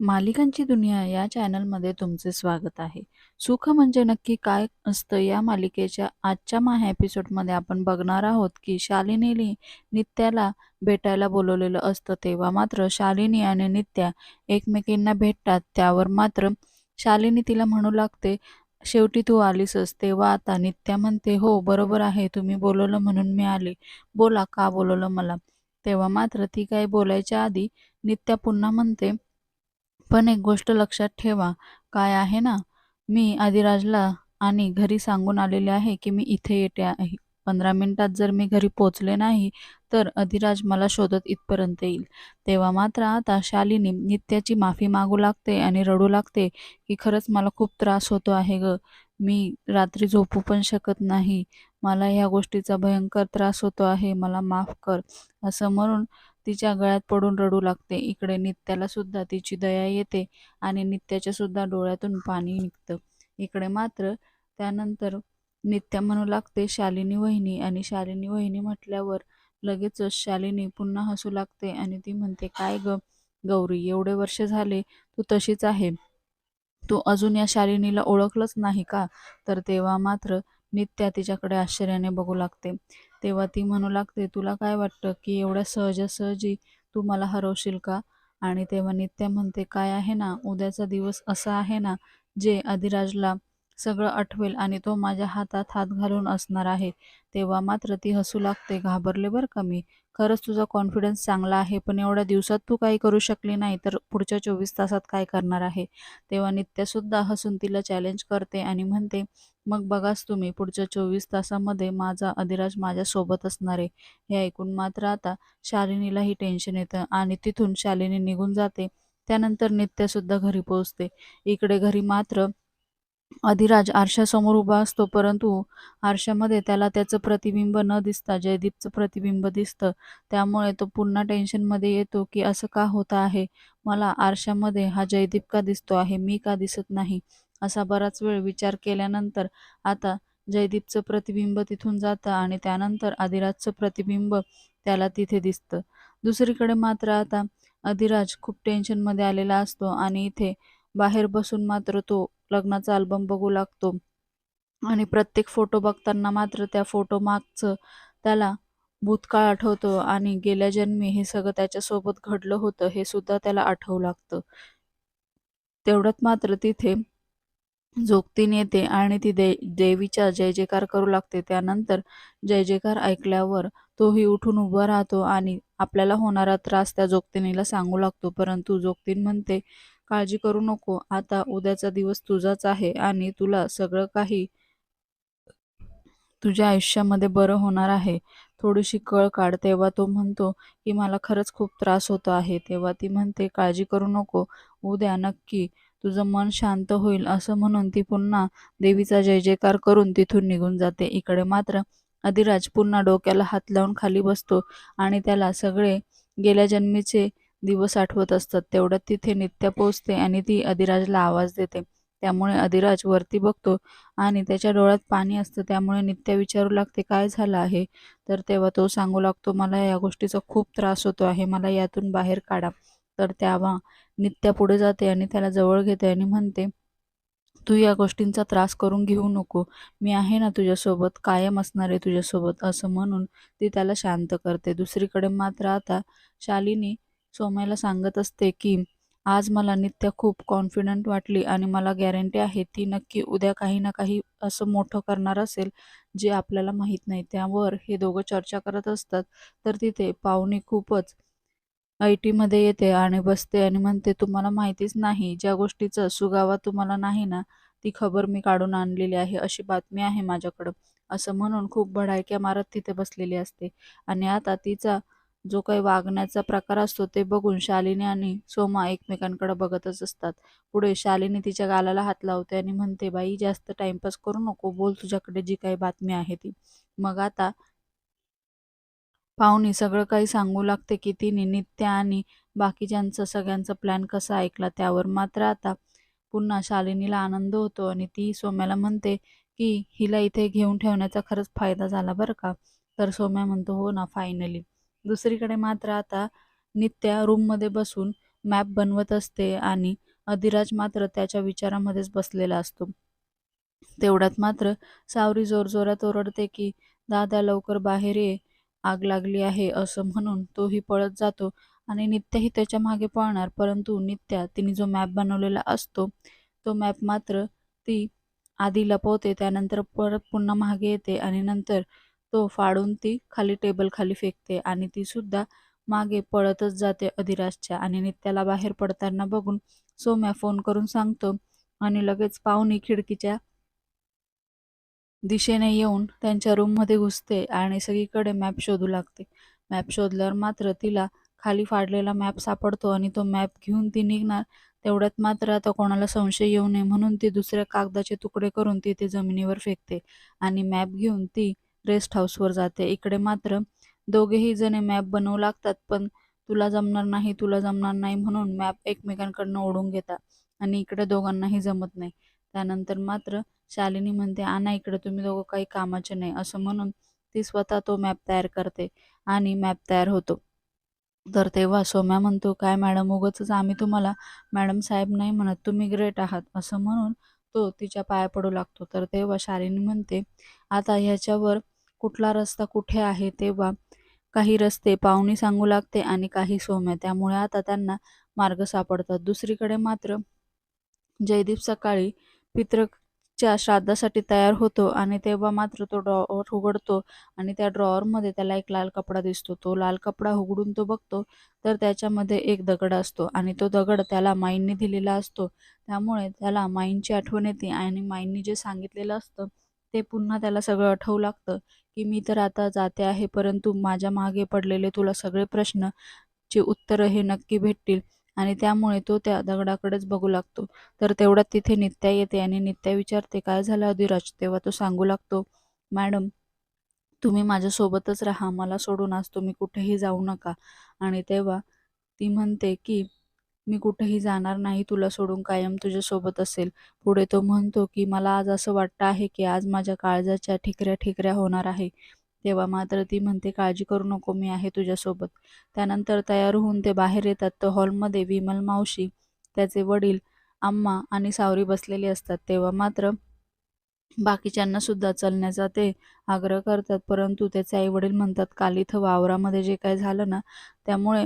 मालिकांची दुनिया या चॅनलमध्ये तुमचे स्वागत आहे. सुख म्हणजे नक्की काय असतं या मालिकेच्या आजच्या महा एपिसोडमध्ये आपण बघणार आहोत की शालिनीने नित्याला भेटायला बोलवलेलं असतं तेव्हा मात्र शालिनी आणि नित्या एकमेकींना भेटतात. त्यावर मात्र शालिनी तिला म्हणू लागते शेवटी तू आलीसच तेव्हा आता नित्या म्हणते हो बरोबर आहे तुम्ही बोलवलं म्हणून मी आले. बोला का बोलवलं मला? तेव्हा मात्र ती काही बोलायच्या आधी नित्या पुन्हा म्हणते पण एक गोष्ट लक्षात ठेवा काय आहे ना? मी आदिराजला आणि घरी सांगून आलेले आहे की मी इथे येते आहे. पंधरा मिनिटात जर मी घरी पोचले नाही तर अधिराज मला शोधत इथपर्यंत येईल. तेव्हा मात्र आता शालिनी नित्याची माफी मागू लागते आणि रडू लागते की खरंच मला खूप त्रास होतो आहे ग. मी रात्री झोपू पण शकत नाही. मला ह्या गोष्टीचा भयंकर त्रास होतो आहे. मला माफ कर. असं म्हणून तिच्या गळ्यात पडून रडू लागते. इकडे नित्याला सुद्धा तिची दया येते आणि नित्याच्या सुद्धा डोळ्यातून पाणी निघतं. इकडे मात्र त्यानंतर नित्या म्हणू लागते शालिनी वहिनी. आणि शालिनी वहिनी म्हटल्यावर लगेचच शालिनी पुन्हा हसू लागते आणि ती म्हणते काय ग गौरी एवढे वर्ष झाले तू तशीच आहे. तू अजून या शालिनीला ओळखलंच नाही का? तर तेव्हा मात्र नित्या तिच्याकडे आश्चर्याने बघू लागते. तेव्हा ती म्हणू लागते तुला काय वाटतं की एवढ्या सहजासहजी तू मला हरवशील का? आणि तेव्हा नित्या म्हणते काय आहे ना उद्याचा दिवस असा आहे ना जे अधिराजला सगळं आठवेल आणि तो माझ्या हातात हात घालून असणार आहे. तेव्हा मात्र ती हसू लागते घाबरले बरं का मी? खरंच तुझा कॉन्फिडन्स चांगला आहे पण एवढ्या दिवसात तू काही करू शकली नाही तर पुढच्या चोवीस तासात काय करणार आहे? तेव्हा नित्यासुद्धा हसून तिला चॅलेंज करते आणि म्हणते मग बघाच तुम्ही पुढच्या चोवीस तासामध्ये माझा अधिराज माझ्यासोबत असणार आहे. हे ऐकून मात्र आता शालिनीलाही टेन्शन येतं आणि तिथून शालिनी निघून जाते. त्यानंतर नित्यासुद्धा घरी पोहोचते. इकडे घरी मात्र अधिराज आरशासमोर उभा असतो परंतु आरशामध्ये त्याला त्याचं प्रतिबिंब न दिसता जयदीपचं प्रतिबिंब दिसतं. त्यामुळे तो पुन्हा टेन्शनमध्ये येतो की असं का होतं आहे? मला आरशामध्ये हा जयदीप का दिसतो आहे? मी का दिसत नाही? असा बराच वेळ विचार केल्यानंतर आता जयदीपचं प्रतिबिंब तिथून जातं आणि त्यानंतर अधिराजचं प्रतिबिंब त्याला तिथे दिसतं. दुसरीकडे मात्र आता अधिराज खूप टेन्शनमध्ये आलेला असतो आणि इथे बाहेर बसून मात्र तो लग्नाचा अल्बम बघू लागतो. आणि प्रत्येक फोटो बघताना मात्र त्या फोटो मागचं त्याला भूतकाळ आठवतो आणि गेल्या जन्मी हे सगळं त्याच्यासोबत घडलं होतं हे सुद्धा त्याला आठवू लागतं. तेवढ्यात मात्र तिथे जोगतीन येते आणि ती दे देवीचा जय जयकार करू लागते. त्यानंतर जय जयकार ऐकल्यावर तोही उठून उभा राहतो आणि आपल्याला होणारा त्रास त्या जोगतिनीला सांगू लागतो. परंतु जोगतीन म्हणते काळजी करू नको. आता उद्याचा दिवस तुझाच आहे आणि तुला सगळं काही तुझ्या आयुष्यामध्ये बरं होणार आहे. थोडीशी कळ काढ. तेव्हा तो म्हणतो की मला खरंच खूप त्रास होतो आहे. तेव्हा ती म्हणते काळजी करू नको. उद्या नक्की तुझं मन शांत होईल. असं म्हणून ती पुन्हा देवीचा जय जयकार करून तिथून निघून जाते. इकडे मात्र अधिराज पुन्हा डोक्याला हात लावून खाली बसतो आणि त्याला सगळे गेल्या जन्मीचे दिवस आठवत असतात. तेवढ्यात तिथे नित्या पोचते आणि ती अधिराजला आवाज देते. त्यामुळे अधिराज वरती बघतो आणि त्याच्या डोळ्यात पाणी असतं. त्यामुळे नित्या विचारू लागते काय झालं आहे? तर तेव्हा तो सांगू लागतो मला या गोष्टीचा खूप त्रास होतो आहे. मला यातून बाहेर काढा. तर तेव्हा नित्या पुढे जाते आणि त्याला जवळ घेते आणि म्हणते तू या गोष्टींचा त्रास करून घेऊ नको. मी आहे ना तुझ्यासोबत. कायम असणार आहे तुझ्यासोबत. असं म्हणून ती त्याला शांत करते. दुसरीकडे मात्र आता शालिनी सोम्याला सांगत असते की आज मला नित्या खूप कॉन्फिडंट वाटली आणि मला गॅरंटी आहे ती नक्की उद्या काही ना काही असं मोठं करणार असेल जे आपल्याला माहीत नाही. त्यावर हे दोघं चर्चा करत असतात. तर तिथे पाहुणे खूपच आय टीमध्ये येते आणि बसते आणि म्हणते तुम्हाला माहितीच नाही ज्या गोष्टीचं सुगावा तुम्हाला नाही ना ती खबर मी काढून आणलेली आहे अशी बातमी आहे माझ्याकडं. असं म्हणून खूप भडायक्या मारत तिथे बसलेली असते. आणि आता तिचा जो काही वागण्याचा प्रकार असतो ते बघून शालिनी आणि सोमा एकमेकांकडे बघतच असतात. पुढे शालिनी तिच्या गालाला हात लावते आणि म्हणते बाई जास्त टाइमपास करू नको बोल तुझ्याकडे जी काही बातमी आहे ती. मग आता पाहुणी सगळं काही सांगू लागते की तिने नित्य आणि बाकीच्यांचा सगळ्यांचा प्लॅन कसा ऐकला त्यावर मात्र आता पुन्हा शालिनीला आनंद होतो आणि ती सोम्याला म्हणते की हिला इथे घेऊन ठेवण्याचा खरंच फायदा झाला बरं का? तर सोम्या म्हणतो हो ना फायनली दुसरीकडे मात्र आता नित्या रूममध्ये बसून मॅप बनवत असते आणि अधिराज मात्र त्याच्या विचारामध्येच बसलेला असतो. तेवढ्यात मात्र सावरी जोरजोरात ओरडते की दादा लवकर बाहेर ये. आग लागली आहे असं म्हणून तोही पळत जातो आणि नित्याही त्याच्यामागे पळणार. परंतु नित्या तिने जो मॅप बनवलेला असतो तो मॅप मात्र ती आधी लपवते त्यानंतर परत पुन्हा मागे येते आणि नंतर तो फाडून ती खाली टेबल खाली फेकते आणि ती सुद्धा मागे पळतच जाते अधिराजच्या आणि नित्याला बाहेर पडताना बघून सोम्या फोन करून सांगतो आणि लगेच पाहुणी खिडकीच्या दिशेने येऊन त्यांच्या रूममध्ये घुसते आणि सगळीकडे मॅप शोधू लागते. मॅप शोधल्यावर मात्र तिला खाली फाडलेला मॅप सापडतो आणि तो मॅप घेऊन ती निघणार. तेवढ्यात मात्र आता कोणाला संशय येऊ नये म्हणून ती दुसऱ्या कागदाचे तुकडे करून ती ते जमिनीवर फेकते आणि मॅप घेऊन ती रेस्ट हाऊसवर जाते. इकडे मात्र दोघेही जणे मॅप बनवू लागतात पण तुला जमणार नाही तुला जमणार नाही म्हणून मॅप एकमेकांकडनं ओढून घेतात आणि इकडे दोघांनाही जमत नाही. त्यानंतर मात्र शालिनी म्हणते आणा इकडे तुम्ही दोघं काही कामाचे नाही. असं म्हणून ती स्वतः तो मॅप तयार करते आणि मॅप तयार होतो. तर तेव्हा सोम्या म्हणतो काय मॅडम उगच आम्ही तुम्हाला मॅडम साहेब नाही म्हणत तुम्ही ग्रेट आहात. असं म्हणून तो तिच्या पाया पडू लागतो. तर तेव्हा शालिनी म्हणते आता ह्याच्यावर कुठला रस्ता कुठे आहे तेव्हा काही रस्ते पाहुणी सांगू लागते आणि काही सोम्या. त्यामुळे आता त्यांना मार्ग सापडतात. दुसरीकडे मात्र जयदीप सकाळी च्या श्राद्धासाठी तयार होतो आणि तेव्हा मात्र तो ड्रॉवर उघडतो आणि त्या ड्रॉवरमध्ये त्याला एक लाल कपडा दिसतो. तो लाल कपडा उघडून तो बघतो तर त्याच्यामध्ये एक दगड असतो आणि तो दगड त्याला माईंनी दिलेला असतो. त्यामुळे त्याला माईंची आठवण येते आणि माईंनी जे सांगितलेलं असतं ते पुन्हा त्याला सगळं आठवू लागतं की मी तर आता जाते आहे परंतु माझ्या मागे पडलेले तुला सगळे प्रश्न ची उत्तरं हे नक्की भेटतील. आणि त्यामुळे तो त्या दगडाकडेच बघू लागतो. तर तेवढ्यात तिथे नित्या येते आणि नित्या विचारते काय झालं अधिराज? तेव्हा तो सांगू लागतो मॅडम तुम्ही माझ्यासोबतच राहा मला सोडून आज तुम्ही कुठेही जाऊ नका. आणि तेव्हा ती म्हणते की मी कुठेही जाणार नाही तुला सोडून कायम तुझ्यासोबत असेल. पुढे तो म्हणतो की मला आज असं वाटतं आहे की आज माझ्या काळजाच्या ठिकऱ्या ठिकऱ्या होणार आहे. तेव्हा मात्र ती म्हणते काळजी करू नको मी आहे तुझ्यासोबत. त्यानंतर तयार होऊन ते बाहेर येतात. तर हॉलमध्ये विमल मावशी त्याचे वडील आम्मा आणि सावरी बसलेले असतात. तेव्हा मात्र बाकीच्यांना सुद्धा चलण्याचा ते आग्रह करतात. परंतु त्याचे आई वडील म्हणतात काल इथं वावरामध्ये जे काय झालं ना त्यामुळे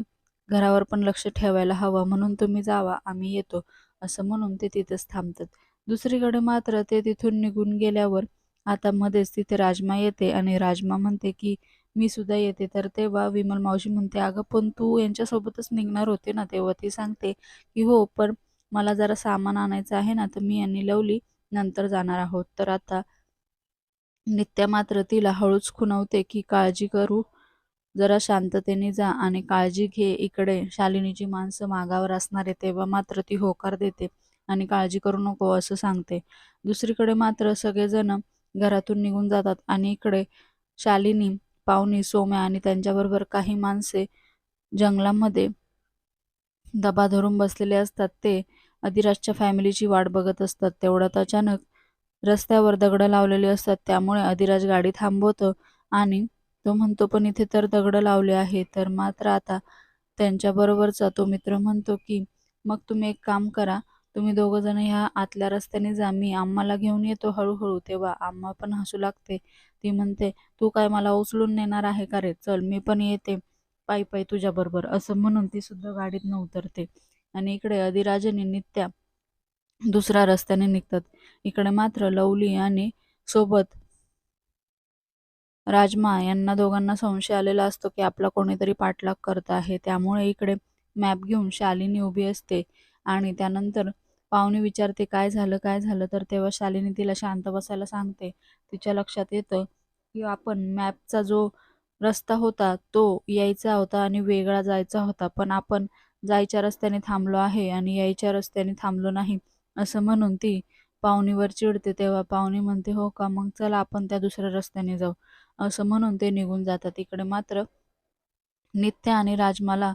घरावर पण लक्ष ठेवायला हवं. म्हणून तुम्ही जावा आम्ही येतो. असं म्हणून ते तिथंच थांबतात. दुसरीकडे मात्र ते तिथून निघून गेल्यावर आता मध्येच तिथे राजमा येते आणि राजमा म्हणते की मी सुद्धा येते. तर तेव्हा विमल मावशी म्हणते अगं पण तू यांच्यासोबतच निघणार होते ना? तेव्हा ती सांगते की हो पण मला जरा सामान आणायचं आहे ना तर मी यांनी लवली नंतर जाणार आहोत. तर आता नित्या मात्र तिला हळूच खुणवते की काळजी करू जरा शांततेने जा आणि काळजी घे. इकडे शालिनीची माणसं मागावर असणारे तेव्हा मात्र ती होकार देते आणि काळजी करू नको असं सांगते. दुसरीकडे मात्र सगळेजण घरातून निघून जातात. आणि इकडे शालिनी पाहुणी सोम्या आणि त्यांच्याबरोबर काही माणसे जंगलामध्ये दबा धरून बसलेले असतात. ते अधिराजच्या फॅमिलीची वाट बघत असतात. तेवढ्यात अचानक रस्त्यावर दगडं लावलेली असतात. त्यामुळे अधिराज गाडी थांबवतो आणि तो म्हणतो पण इथे तर दगडं लावले आहे. तर मात्र आता त्यांच्याबरोबरचा तो मित्र म्हणतो की मग तुम्ही एक काम करा. तुम्ही दोघं जण ह्या आतल्या रस्त्याने जा मी आम्हाला घेऊन येतो हळूहळू. तेव्हा आम्हा पण हसू लागते. ती म्हणते तू काय मला उचलून नेणार आहे का रे? चल मी पण येते. पायी पायी तुझ्याबरोबर असं म्हणून ती सुद्धा गाडीत न उतरते. आणि इकडे अधिराजने नित्या दुसऱ्या रस्त्याने निघतात. इकडे मात्र लवली आणि सोबत राजमा यांना दोघांना संशय आलेला असतो की आपला कोणीतरी पाठलाग करत आहे. त्यामुळे इकडे मॅप घेऊन शालिनी उभी असते आणि त्यानंतर पाहुणे विचारते काय झालं काय झालं? तर तेव्हा शालिनी तिला शांत बसायला सांगते. तिच्या लक्षात येतं की आपण मॅपचा जो रस्ता होता तो यायचा होता आणि वेगळा जायचा होता. पण आपण जायच्या रस्त्याने थांबलो आहे आणि यायच्या रस्त्याने थांबलो नाही असं म्हणून ती पाहुणीवर चिडते. तेव्हा पाहुणी म्हणते हो का? मग चला आपण त्या दुसऱ्या रस्त्याने जाऊ. असं म्हणून ते निघून जातात. इकडे मात्र नित्य आणि राजमाला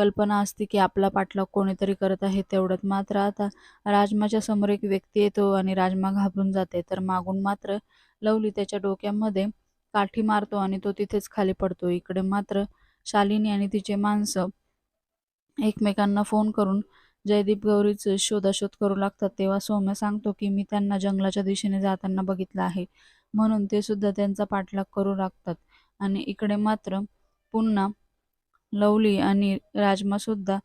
कल्पना असते की आपला पाठलाग कोणीतरी करत आहे तेवढ्यात मात्र आता राजमाच्या समोर एक व्यक्ती येतो आणि राजमा घाबरून जाते. तर मागून मात्र लवली त्याच्या डोक्यामध्ये काठी मारतो आणि तो तिथेच खाली पडतो. इकडे मात्र शालिनी आणि तिचे माणसं एकमेकांना फोन करून जयदीप गौरीचे शोधाशोध करू लागतात. तेव्हा सौम्य सांगतो की मी त्यांना जंगलाच्या दिशेने जाताना बघितलं आहे. म्हणून ते सुद्धा त्यांचा पाठलाग करू लागतात. आणि इकडे मात्र पुन्हा लवली आणि राजमा सुद्धा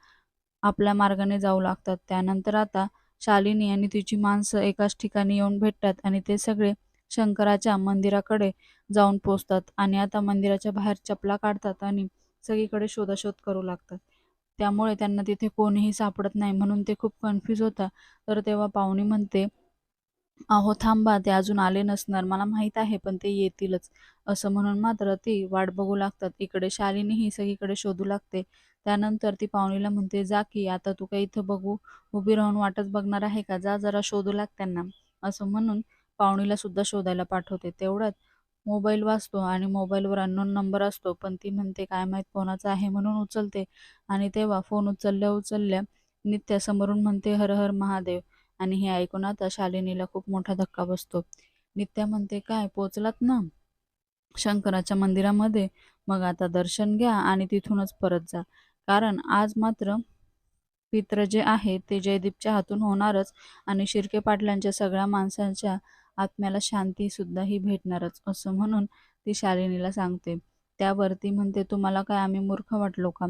आपल्या मार्गाने जाऊ लागतात. त्यानंतर आता शालिनी आणि तिची माणसं एकाच ठिकाणी येऊन भेटतात आणि ते सगळे शंकराच्या मंदिराकडे जाऊन पोचतात आणि आता मंदिराच्या बाहेर चपला काढतात आणि सगळीकडे शोधाशोध करू लागतात. त्यामुळे त्यांना तिथे कोणीही सापडत नाही म्हणून ते खूप कन्फ्यूज होता तर तेव्हा पाहुणी म्हणते अहो थांबा ते अजून आले नसणार. मला माहीत आहे पण ते येतीलच. असं म्हणून मात्र ती वाट बघू लागतात. इकडे शालिनी ही सगळीकडे शोधू लागते. त्यानंतर ती पाहुणीला म्हणते जा की आता तू काही इथं बघू उभी राहून वाटच बघणार आहे का? जा जरा शोधू लाग त्यांना. असं म्हणून पाहुणीला सुद्धा शोधायला पाठवते. तेवढ्यात मोबाईल वाचतो आणि मोबाईलवर अननोन नंबर असतो. पण ती म्हणते काय माहीत कोणाचा आहे? म्हणून उचलते. आणि तेव्हा फोन उचलल्या उचलल्या नित्या समोरून म्हणते हर हर महादेव. आणि हे ऐकून आता शालिनीला खूप मोठा धक्का बसतो. नित्या म्हणते काय पोचलात ना? शंकराच्या मंदिरामध्ये? मग आता दर्शन घ्या आणि तिथूनच परत जा. कारण आज मात्र पित्र जे आहे ते जयदीपच्या हातून होणारच आणि शिर्के पाटलांच्या सगळ्या माणसांच्या आत्म्याला शांती सुद्धाही भेटणारच असं म्हणून ती शालिनीला सांगते. त्यावर ती म्हणते तुम्हाला काय आम्ही मूर्ख वाटलो का?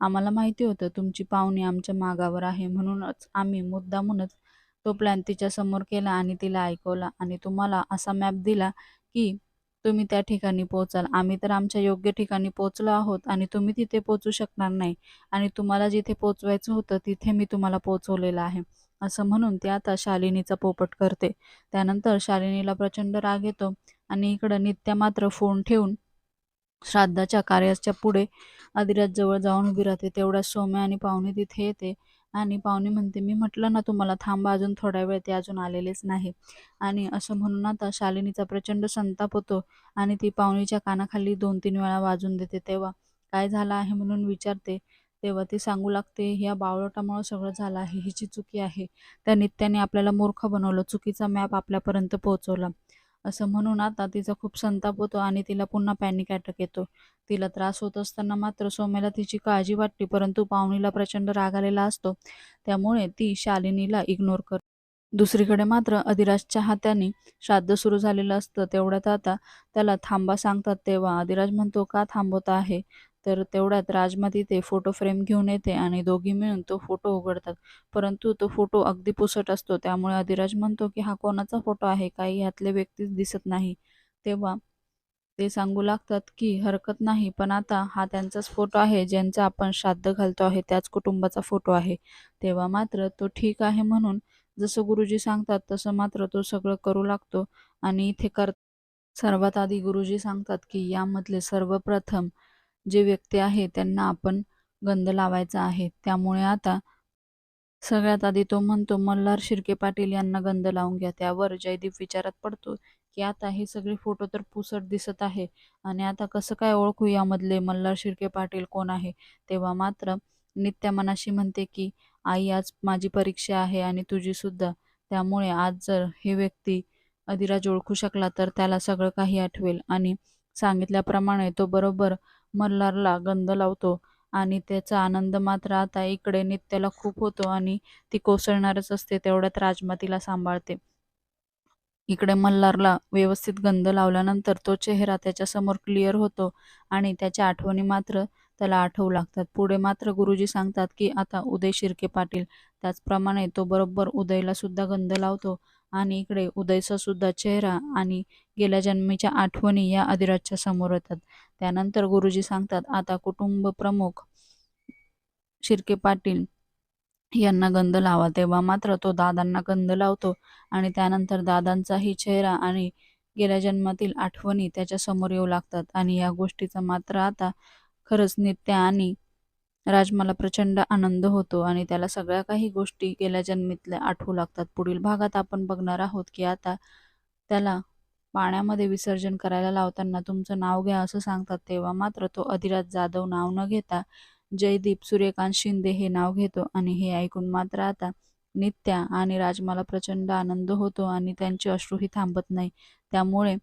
आम्हाला माहिती होतं तुमची पाहुणी आमच्या मागावर आहे म्हणूनच आम्ही मुद्दामूनच तो प्लॅन तिच्या समोर केला आणि तिला ऐकवला आणि तुम्हाला असा मॅप दिला की तुम्ही त्या ठिकाणी पोहोचाल. आम्ही तर आमच्या योग्य ठिकाणी पोहोचलो आहोत आणि तुम्ही तिथे पोहोचू शकणार नाही. आणि तुम्हाला जिथे पोचवायचं होतं तिथे मी तुम्हाला पोचवलेलं आहे. असं म्हणून ती आता शालिनीचा पोपट करते. त्यानंतर शालिनीला प्रचंड राग येतो आणि इकडं नित्या मात्र फोन ठेवून श्राद्धाच्या कार्याच्या पुढे अधिराज जवळ जाऊन उभी राहते. तेवढ्या सोम्या आणि पाहुणे तिथे येते. आणि पाहुणे म्हणते मी म्हटलं ना तुम्हाला थांबा अजून थोडा वेळ ते अजून आलेलेच नाही. आणि असं म्हणून आता शालिनीचा प्रचंड संताप होतो आणि ती पाहुणीच्या कानाखाली दोन तीन वेळा वाजून देते. तेव्हा काय झालं आहे? म्हणून विचारते. तेव्हा ती सांगू लागते ह्या बावळटामुळं सगळं झालं आहे हिची चुकी आहे. त्या नित्याने आपल्याला मूर्ख बनवलं चुकीचा मॅप आपल्यापर्यंत पोहोचवला. असं म्हणून आता तिचा खूप संताप होतो आणि तिला पुन्हा पॅनिक अटॅक येतो. तिला त्रास होत असताना मात्र सोम्याला तिची काळजी वाटते परंतु पाहुणीला प्रचंड राग आलेला असतो. त्यामुळे ती शालिनीला इग्नोर कर दुसरीकडे मात्र अधिराजच्या हाताने श्राद्ध सुरू झालेलं असतं. तेवढ्यात आता त्याला थांबा सांगतात तेव्हा. अधिराज म्हणतो का थांबवता आहे? तर तेवढ्यात राजमा तिथे फोटो फ्रेम घेऊन येते आणि दोघी मिळून तो फोटो उघडतात. परंतु तो फोटो अगदी पुसट असतो. त्यामुळे अधिराज म्हणतो की हा कोणाचा फोटो आहे? काही यातले व्यक्तीच दिसत नाही. तेव्हा ते सांगू लागतात की हरकत नाही पण आता हा त्यांचाच फोटो आहे ज्यांचा आपण श्राद्ध घालतो आहे त्याच कुटुंबाचा फोटो आहे. तेव्हा मात्र तो ठीक आहे म्हणून जसं गुरुजी सांगतात तसं मात्र तो सगळं करू लागतो. आणि इथे कर सर्वात आधी गुरुजी सांगतात की यामधले सर्वप्रथम जे व्यक्ती आहे त्यांना आपण गंध लावायचा आहे. त्यामुळे आता सगळ्यात आधी तो म्हणतो मल्हार शिर्के पाटील यांना गंध लावून घ्या. त्यावर जयदीप विचारात पडतो की आता हे सगळे फोटो तर पुसट दिसत आहे. आणि आता कसं काय ओळखू यामधले मल्हार शिर्के पाटील कोण आहे? तेव्हा मात्र नित्या मनाशी म्हणते की आई आज माझी परीक्षा आहे आणि तुझी सुद्धा. त्यामुळे आज जर हे व्यक्ती अधिराज ओळखू शकला तर त्याला सगळं काही आठवेल. आणि सांगितल्याप्रमाणे तो बरोबर मल्हारला गंध लावतो आणि त्याचा आनंद मात्र आता इकडे नित्याला खूप होतो आणि ती कोसळणारच असते तेवढ्यात राजमा तिला सांभाळते. इकडे मल्हारला व्यवस्थित गंध लावल्यानंतर तो चेहरा त्याच्यासमोर क्लिअर होतो आणि त्याच्या आठवणी मात्र त्याला आठवू लागतात. पुढे मात्र गुरुजी सांगतात की आता उदय शिर्के पाटील त्याचप्रमाणे तो बरोबर उदयला सुद्धा गंध लावतो आणि इकडे उदयचा सुद्धा चेहरा आणि गेल्या जन्मीच्या आठवणी या अधिराजच्या समोर येतात. त्यानंतर गुरुजी सांगतात आता कुटुंब प्रमुख शिर्के पाटील यांना गंध लावा. तेव्हा मात्र तो दादांना गंध लावतो आणि त्यानंतर दादांचाही चेहरा आणि गेल्या जन्मातील आठवणी त्याच्यासमोर येऊ लागतात. आणि या गोष्टीचा मात्र आता खरंच नित्य आणि राजमाला प्रचंड आनंद होतो आणि त्याला सगळ्या काही गोष्टी गेल्या जन्मीतल्या आठवू लागतात. पुढील भागात आपण बघणार आहोत की आता त्याला पाण्यामध्ये विसर्जन करायला लावताना तुमचं नाव घ्या असं सांगतात तेव्हा मात्र तो अधिराज जाधव नाव न घेता जयदीप सूर्यकांत शिंदे हे नाव घेतो आणि हे ऐकून मात्र आता नित्या आणि राजमाला प्रचंड आनंद होतो आणि त्यांचे अश्रूही थांबत नाही. त्यामुळे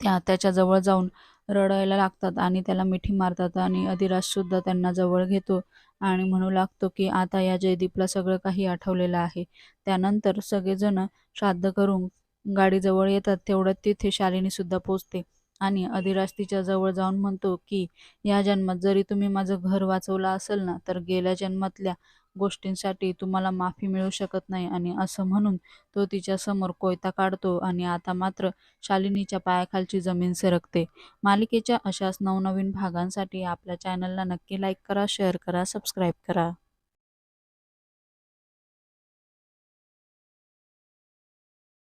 त्या त्याच्याजवळ जाऊन रडायला लागतात आणि त्याला मिठी मारतात आणि अधिराज सुद्धा त्यांना जवळ घेतो आणि म्हणू लागतो की आता या जयदीपला सगळं काही आठवलेलं आहे. त्यानंतर सगळेजण श्राद्ध करून गाडीजवळ येतात तेवढ्यात तिथे शालिनीसुद्धा पोचते आणि अधिराज तिच्या जवळ जाऊन म्हणतो की या जन्मात जरी तुम्ही माझं घर वाचवलं असेल ना तर गेल्या जन्मातल्या गोष्टींसाठी तुम्हाला माफी मिळू शकत नाही आणि असं म्हणून तो तिच्यासमोर कोयता काढतो आणि आता मात्र शालिनीच्या पायाखालची जमीन सरकते. मालिकेच्या अशाच नवनवीन भागांसाठी आपल्या चॅनलला नक्की लाईक करा, शेअर करा, सबस्क्राईब करा.